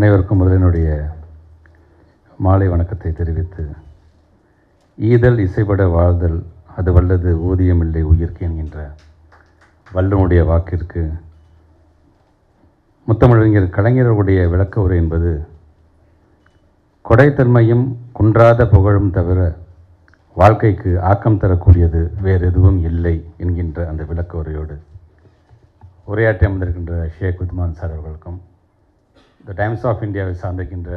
அனைவருக்கும் முதலினுடைய மாலை வணக்கத்தை தெரிவித்து ஈதல் இசைப்பட வாழ்தல் அது வல்லது ஊதியமில்லை உயிர்க்கு என்கின்ற வல்லனுடைய வாக்கிற்கு முத்தமிழறிஞர் கலைஞர்களுடைய விளக்க உரை என்பது கொடைத்தன்மையும் குன்றாத புகழும் தவிர வாழ்க்கைக்கு ஆக்கம் தரக்கூடியது வேறு எதுவும் இல்லை என்கின்ற அந்த விளக்க உரையோடு உரையாற்றி அமர்ந்திருக்கின்ற ஷேக் உத்மான் சார் அவர்களுக்கும் த டைம்ஸ் ஆஃப் இந்தியாவை சார்ந்திருக்கின்ற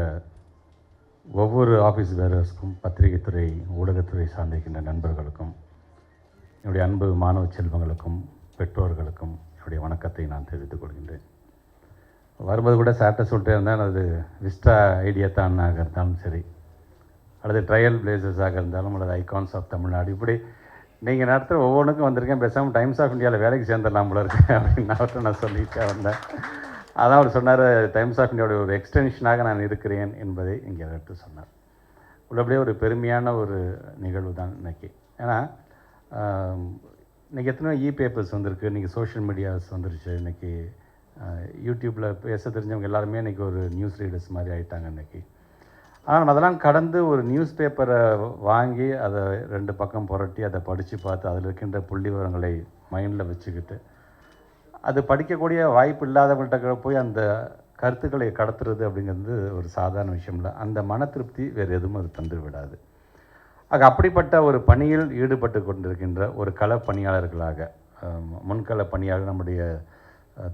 ஒவ்வொரு ஆஃபீஸ் பேரர்ஸ்க்கும் பத்திரிகைத்துறை ஊடகத்துறை சார்ந்திருக்கின்ற நண்பர்களுக்கும் என்னுடைய அன்பு மாணவ செல்வங்களுக்கும் பெற்றோர்களுக்கும் என்னுடைய வணக்கத்தை நான் தெரிவித்துக் கொள்கின்றேன். வரும்போது கூட சார்ட்ட சொல்லிட்டே இருந்தால் அது விஸ்டா ஐடியா தானாக இருந்தாலும் சரி அல்லது ட்ரையல் பிளேசஸாக இருந்தாலும் அல்லது ஐகான்ஸ் ஆஃப் தமிழ்நாடு இப்படி நீங்கள் நடத்துகிற ஒவ்வொன்றுக்கும் வந்திருக்கேன். பேசாமல் டைம்ஸ் ஆஃப் இந்தியாவில் வேலைக்கு சேர்ந்துடலாம் போல இருக்கேன் அப்படின்னு நான் சொல்லிட்டே வந்தேன். அதான் அவர் சொன்னார் டைம்ஸ் ஆஃப் இந்தியாவுடைய ஒரு எக்ஸ்டென்ஷனாக நான் இருக்கிறேன் என்பதை இங்கே எடுத்து சொன்னார். உள்ளபடியே ஒரு பெருமையான ஒரு நிகழ்வு தான் இன்றைக்கி ஏன்னா இன்றைக்கி இன்னைக்கு எத்தனையோ இ பேப்பர்ஸ் வந்திருக்கு இன்றைக்கி சோஷியல் மீடியாஸ் வந்துருச்சு இன்றைக்கி யூடியூப்பில் பேச தெரிஞ்சவங்க எல்லாருமே இன்றைக்கி ஒரு நியூஸ் ரீடர்ஸ் மாதிரி ஆகிட்டாங்க இன்றைக்கி ஆனால் நம்ம அதெல்லாம் கடந்து ஒரு நியூஸ் பேப்பரை வாங்கி அதை ரெண்டு பக்கம் புரட்டி அதை படித்து பார்த்து அதில் இருக்கின்ற புள்ளி விவரங்களை மைண்டில் வச்சுக்கிட்டு அது படிக்கக்கூடிய வாய்ப்பு இல்லாதவங்கள்ட்ட போய் அந்த கருத்துக்களை கடத்துறது அப்படிங்கிறது ஒரு சாதாரண விஷயம் இல்லை அந்த மன திருப்தி வேறு எதுவும் அது தந்து விடாது. ஆக அப்படிப்பட்ட ஒரு பணியில் ஈடுபட்டு கொண்டிருக்கின்ற ஒரு கள பணியாளர்களாக முன்கள பணியாளர் நம்முடைய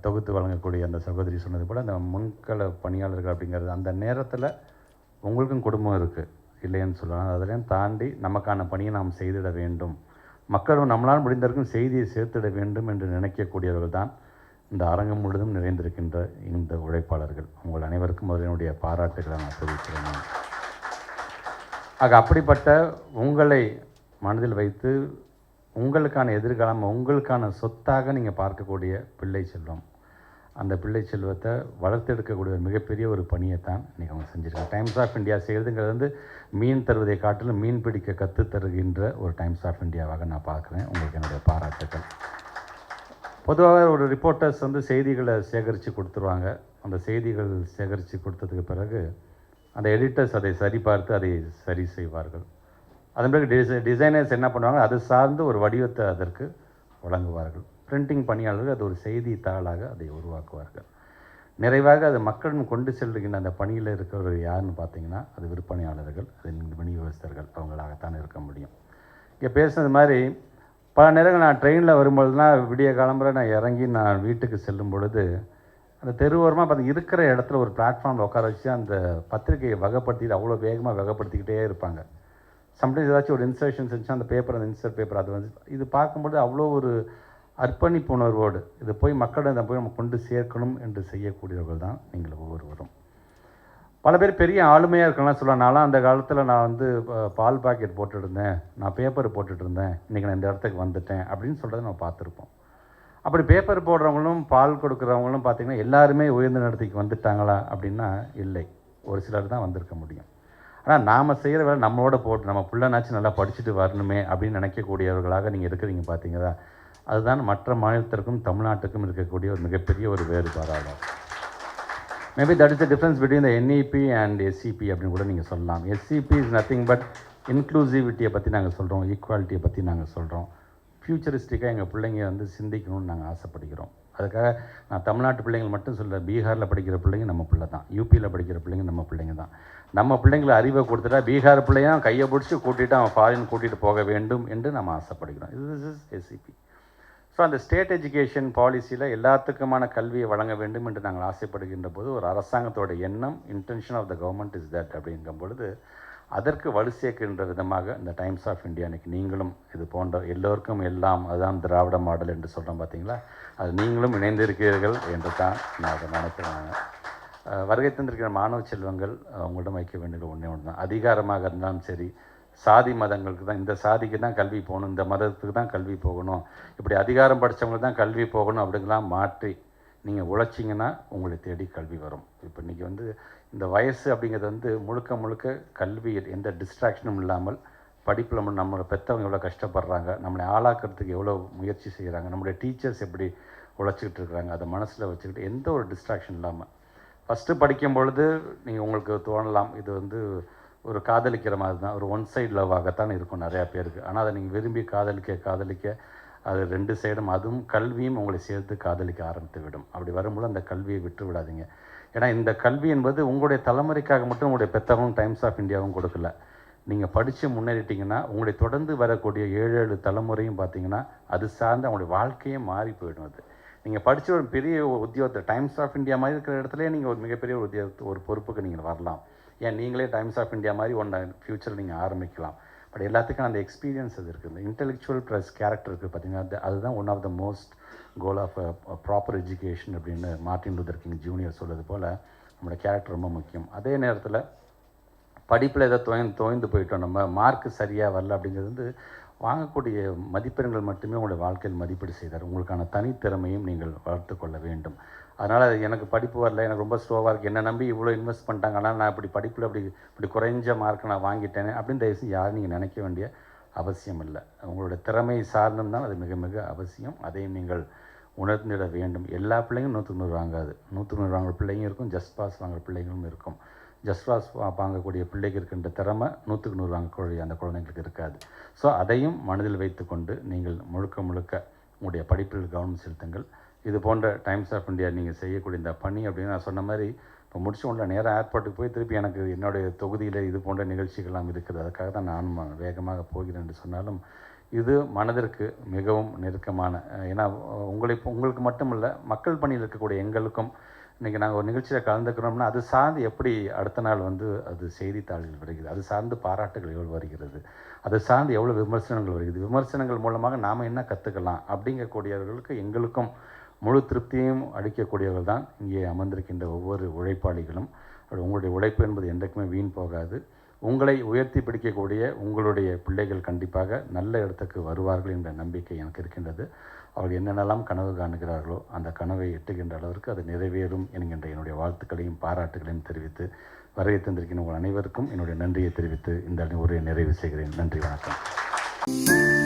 தொகுத்து வழங்கக்கூடிய அந்த சகோதரி சொன்னது போல் அந்த முன்கள பணியாளர்கள் அப்படிங்கிறது அந்த நேரத்தில் உங்களுக்கும் குடும்பம் இருக்குது இல்லைன்னு சொல்லலாம். அதிலையும் தாண்டி நமக்கான பணியை நாம் செய்திட வேண்டும். மக்களும் நம்மளால் முடிந்தவரைக்கும் செய்தியை சேர்த்திட வேண்டும் என்று நினைக்கக்கூடியவர்கள் தான் இந்த அரங்கம் முழுதும் நிறைந்திருக்கின்ற இந்த உழைப்பாளர்கள். உங்கள் அனைவருக்கும் முதலினுடைய பாராட்டுகளை நான் தெரிவிக்கிறேன். ஆக அப்படிப்பட்ட உங்களை மனதில் வைத்து உங்களுக்கான எதிர்காலம் உங்களுக்கான சொத்தாக நீங்கள் பார்க்கக்கூடிய பிள்ளை செல்வம். அந்த பிள்ளை செல்வத்தை வளர்த்தெடுக்கக்கூடிய ஒரு மிகப்பெரிய ஒரு பணியை தான் இன்றைக்கி அவங்க செஞ்சுருக்காங்க. டைம்ஸ் ஆஃப் இந்தியா செய்கிறதுங்கிறது வந்து மீன் தருவதை காட்டிலும் மீன் பிடிக்க கற்று தருகின்ற ஒரு டைம்ஸ் ஆஃப் இந்தியாவாக நான் பார்க்குறேன். உங்களுக்கு என்னுடைய பாராட்டுக்கள். பொதுவாக ஒரு ரிப்போர்ட்டர்ஸ் வந்து செய்திகளை சேகரித்து கொடுத்துருவாங்க. அந்த செய்திகள் சேகரித்து கொடுத்ததுக்கு பிறகு அந்த எடிட்டர்ஸ் அதை சரிபார்த்து அதை சரி செய்வார்கள். அதன் பிறகு டிசை டிசைனர்ஸ் என்ன பண்ணுவாங்க? அது சார்ந்து ஒரு வடிவத்தை அதற்கு வழங்குவார்கள். பிரிண்டிங் பணியாளர்கள் அது ஒரு செய்தித்தாளாக அதை உருவாக்குவார்கள். நிறைவாக அது மக்களிடம் கொண்டு செல்கின்ற அந்த பணியில் இருக்கிறவர் யாருன்னு பார்த்தீங்கன்னா அது விற்பனையாளர்கள் அது விநியோகஸ்தர்கள் அவங்களாகத்தான் இருக்க முடியும். இங்கே பேசுனது மாதிரி பல நேரங்கள் நான் ட்ரெயினில் வரும்பொழுதுலாம் விடிய காலம்புற நான் இறங்கி நான் வீட்டுக்கு செல்லும் பொழுது அந்த தெருவோரமாக பார்த்து இருக்கிற இடத்துல ஒரு பிளாட்ஃபார்மில் உட்கார வச்சு அந்த பத்திரிகையை வகைப்படுத்திட்டு அவ்வளோ வேகமாக வகைப்படுத்திக்கிட்டே இருப்பாங்க. சம்டைம்ஸ் ஏதாச்சும் ஒரு இன்சர்ஷன் செஞ்சு அந்த பேப்பர் அந்த இன்சர்ட் பேப்பர் அது வந்து இது பார்க்கும்போது அவ்வளோ ஒரு அர்ப்பணிப்பு உணர்வோடு இது போய் மக்களிடம் இதை போய் நம்ம கொண்டு சேர்க்கணும் என்று செய்யக்கூடியவர்கள் தான் நீங்கள் ஒவ்வொருவரும். பல பேர் பெரிய ஆளுமையாக இருக்கலாம். சொல்லலாம் நான்லாம் அந்த காலத்தில் நான் வந்து பால் பாக்கெட் போட்டுருந்தேன் நான் பேப்பர் போட்டுட்ருந்தேன். இன்றைக்கி நான் இந்த இடத்துக்கு வந்துட்டேன் அப்படின்னு சொல்கிறத நம்ம பார்த்துருப்போம். அப்படி பேப்பர் போடுறவங்களும் பால் கொடுக்குறவங்களும் பார்த்திங்கன்னா எல்லாருமே உயர்ந்த நடத்திக்கு வந்துட்டாங்களா அப்படின்னா இல்லை. ஒரு சிலர் தான் வந்திருக்க முடியும். ஆனால் நாம் செய்கிற வேலை நம்மளோட போட்டு நம்ம பிள்ளைனாச்சும் நல்லா படிச்சுட்டு வரணுமே அப்படின்னு நினைக்கக்கூடியவர்களாக நீங்கள் இருக்கிறீங்க பார்த்தீங்களா அதுதான் மற்ற மாநிலத்திற்கும் தமிழ்நாட்டுக்கும் இருக்கக்கூடிய ஒரு மிகப்பெரிய ஒரு வேறுபாடாகும். Maybe that is the difference between the NEP and SCP அப்படின்னு கூட நீங்கள் சொல்லலாம். எஸ்சிபி இஸ் நத்திங் பட் இன்க்ளூசிவிட்டியை பற்றி நாங்கள் சொல்கிறோம் ஈக்குவாலிட்டியை பற்றி நாங்கள் சொல்கிறோம் ஃப்யூச்சரிஸ்டிக்காக எங்கள் பிள்ளைங்க வந்து சிந்திக்கணும்னு நாங்கள் ஆசைப்படுகிறோம். அதுக்காக நான் தமிழ்நாட்டு பிள்ளைங்கள் மட்டும் சொல்ல பீகாரில் படிக்கிற பிள்ளைங்க நம்ம பிள்ளை தான். யூபியில் படிக்கிற பிள்ளைங்க நம்ம பிள்ளைங்க தான். நம்ம பிள்ளைங்களை அறிவை கொடுத்துட்டா பீகார் பிள்ளையும் கையை பிடிச்சி கூட்டிகிட்டு அவன் ஃபாரின் கூட்டிகிட்டு போக வேண்டும் என்று நம்ம ஆசைப்படுகிறோம். இது இஸ் எஸ்சிபி ஸோ அந்த ஸ்டேட் எஜுகேஷன் பாலிசியில் எல்லாத்துக்குமான கல்வியை வழங்க வேண்டும் என்று நாங்கள் ஆசைப்படுகின்ற போது ஒரு அரசாங்கத்தோட எண்ணம் intention of the government is that அப்படிங்கும் பொழுது அதற்கு வலு சேர்க்கின்ற விதமாக இந்த டைம்ஸ் ஆஃப் இந்தியா இன்னைக்கு நீங்களும் இது போன்ற எல்லோருக்கும் எல்லாம் அதுதான் திராவிட மாடல் என்று சொல்கிறோம் பார்த்தீங்களா அது நீங்களும் இணைந்திருக்கிறீர்கள் என்று தான் நான் அதை நினைக்கிறேன். வருகை தந்திருக்கிற மாணவ செல்வங்கள் அஹ் உங்களிடம் வைக்க வேண்டியது ஒன்றே ஒன்று தான் அதிகாரமாக இருந்தாலும் சரி சாதி மதங்களுக்கு தான் இந்த சாதிக்கு தான் கல்வி போகணும் இந்த மதத்துக்கு தான் கல்வி போகணும் இப்படி அதிகாரம் படித்தவங்களுக்கு தான் கல்வி போகணும் அப்படிங்கலாம் மாற்றி நீங்கள் உழைச்சிங்கன்னா உங்களை தேடி கல்வி வரும். இப்போ இன்றைக்கி வந்து இந்த வயசு அப்படிங்கிறது வந்து முழுக்க முழுக்க கல்வி எந்த டிஸ்ட்ராக்ஷனும் இல்லாமல் படிப்பில் நம்ம நம்மளோட பெற்றவங்க எவ்வளோ கஷ்டப்படுறாங்க நம்மளை ஆளாக்குறதுக்கு எவ்வளோ முயற்சி செய்கிறாங்க நம்மளுடைய டீச்சர்ஸ் எப்படி உழைச்சிக்கிட்டு இருக்கிறாங்க அதை மனசில் வச்சுக்கிட்டு எந்த ஒரு டிஸ்ட்ராக்ஷன் இல்லாமல் ஃபஸ்ட்டு படிக்கும் பொழுது நீங்கள் உங்களுக்கு தோணலாம் இது வந்து ஒரு காதலிக்கிற மாதிரி தான். ஒரு ஒன் சைடு லவ்வாகத்தான் இருக்கும் நிறையா பேருக்கு. ஆனால் அதை நீங்கள் விரும்பி காதலிக்க காதலிக்க அது ரெண்டு சைடும் அதுவும் கல்வியும் உங்களை சேர்த்து காதலிக்க ஆரம்பித்து விடும் அப்படி வரும்போது அந்த கல்வியை விட்டு விடாதீங்க. ஏன்னா இந்த கல்வி என்பது உங்களுடைய தலைமுறைக்காக மட்டும் உங்களுடைய பெத்தவங்களும் டைம்ஸ் ஆஃப் இந்தியாவும் கொடுக்கல. நீங்கள் படித்து முன்னேறிட்டிங்கன்னா உங்களுடைய தொடர்ந்து வரக்கூடிய ஏழு ஏழு தலைமுறையும் பார்த்தீங்கன்னா அது சார்ந்து அவங்களுடைய வாழ்க்கையே மாறி போயிடும் அது. நீங்கள் படித்த ஒரு பெரிய உத்தியோகத்தை டைம்ஸ் ஆஃப் இந்தியா மாதிரி இருக்கிற இடத்துல நீங்கள் ஒரு மிகப்பெரிய ஒரு உத்தியோகத்து ஒரு பொறுப்புக்கு நீங்கள் வரலாம். ஏன் நீங்களே டைம்ஸ் ஆஃப் இந்தியா மாதிரி ஒன்று ஃப்யூச்சரில் நீங்கள் ஆரம்பிக்கலாம். பட் எல்லாத்துக்கும் அந்த எக்ஸ்பீரியன்ஸ் அது இருக்குது இந்த இன்டெலெக்சுவல் ப்ளஸ் கேரக்டர் இருக்குது பார்த்தீங்கன்னா அதுதான் one of the most goal of proper education அப்படின்னு மார்ட்டின் லூதர் கிங் ஜூனியர் சொல்வது போல் நம்மளோட கேரக்டர் ரொம்ப முக்கியம். அதே நேரத்தில் படிப்பில் ஏதோ தோய்ந்து துவைந்து போயிட்டோம். நம்ம மார்க் சரியாக வரல அப்படிங்கிறது வந்து வாங்கக்கூடிய மதிப்பெண்கள் மட்டுமே உங்களுடைய வாழ்க்கையில் மதிப்பீடு செய்தார். உங்களுக்கான தனித்திறமையும் நீங்கள் வளர்த்து கொள்ள வேண்டும். அதனால் எனக்கு படிப்பு வரல எனக்கு ரொம்ப ஸ்லோவாக இருக்குது என்ன நம்பி இவ்வளோ இன்வெஸ்ட் பண்ணிட்டாங்க ஆனால் நான் இப்படி படிப்பில் அப்படி இப்படி குறைஞ்ச மார்க் நான் வாங்கிட்டேனே அப்படின்னு தயவுசு யாரும் நீங்கள் நினைக்க வேண்டிய அவசியம் இல்லை. உங்களுடைய திறமை சார்ந்தும் தான் அது மிக மிக அவசியம். அதையும் நீங்கள் உணர்ந்திட வேண்டும். எல்லா பிள்ளைங்களும் நூற்று நூறு வாங்காது. நூற்று நூறு வாங்குற பிள்ளைங்க இருக்கும். ஜஸ்ட் பாஸ் வாங்குற பிள்ளைங்களும் இருக்கும். ஜஸ்வாஸ் வாங்கக்கூடிய பிள்ளைக்கு இருக்கின்ற திறமை நூற்றுக்கு நூறு வாங்கக்கூடிய அந்த குழந்தைங்களுக்கு இருக்காது. ஸோ அதையும் மனதில் வைத்துக்கொண்டு நீங்கள் முழுக்க முழுக்க உங்களுடைய படிப்பில் கவனம் செலுத்துங்கள். இது போன்ற டைம்ஸ் ஆஃப் இந்தியா நீங்கள் செய்யக்கூடிய இந்த பணி அப்படின்னு நான் சொன்ன மாதிரி இப்போ முடிச்ச உடனே நேராக ஏர்போர்ட்டுக்கு போய் திருப்பி எனக்கு என்னுடைய தொகுதியில் இது போன்ற நிகழ்ச்சிகள்லாம் இருக்குது. அதுக்காக தான் நான் வேகமாக போகிறேன் என்று சொன்னாலும் இது மனதிற்கு மிகவும் நெருக்கமான ஏன்னா அஹ், உங்களை உங்களுக்கு மட்டுமல்ல மக்கள் பணியில் இருக்கக்கூடிய எங்களுக்கும் இன்றைக்கி நாங்கள் ஒரு நிகழ்ச்சியில் கலந்துக்கிறோம்னா அது சார்ந்து எப்படி அடுத்த நாள் வந்து அது செய்தித்தாள்கள் வருகிறது? அது சார்ந்து பாராட்டுகள் எவ்வளோ வருகிறது? அது சார்ந்து எவ்வளோ விமர்சனங்கள் வருகிறது? விமர்சனங்கள் மூலமாக நாம் என்ன கற்றுக்கலாம் அப்படிங்கக்கூடியவர்களுக்கு எங்களுக்கும் முழு திருப்தியையும் அளிக்கக்கூடியவர்கள் தான் இங்கே அமர்ந்திருக்கின்ற ஒவ்வொரு உழைப்பாளிகளும். உங்களுடைய உழைப்பு என்பது என்றைக்குமே வீண் போகாது. உங்களை உயர்த்தி பிடிக்கக்கூடிய உங்களுடைய பிள்ளைகள் கண்டிப்பாக நல்ல இடத்துக்கு வருவார்கள் என்ற நம்பிக்கை எனக்கு இருக்கின்றது. அவர்கள் என்னென்னலாம் கனவு காணுகிறார்களோ அந்த கனவை எட்டுகின்ற அளவிற்கு அது நிறைவேறும் என்கின்ற என்னுடைய வாழ்த்துக்களையும் பாராட்டுகளையும் தெரிவித்து வருகை தந்திருக்கின்ற உங்கள் அனைவருக்கும் என்னுடைய நன்றியை தெரிவித்து இந்த உரையை நிறைவு செய்கிறேன். நன்றி வணக்கம்.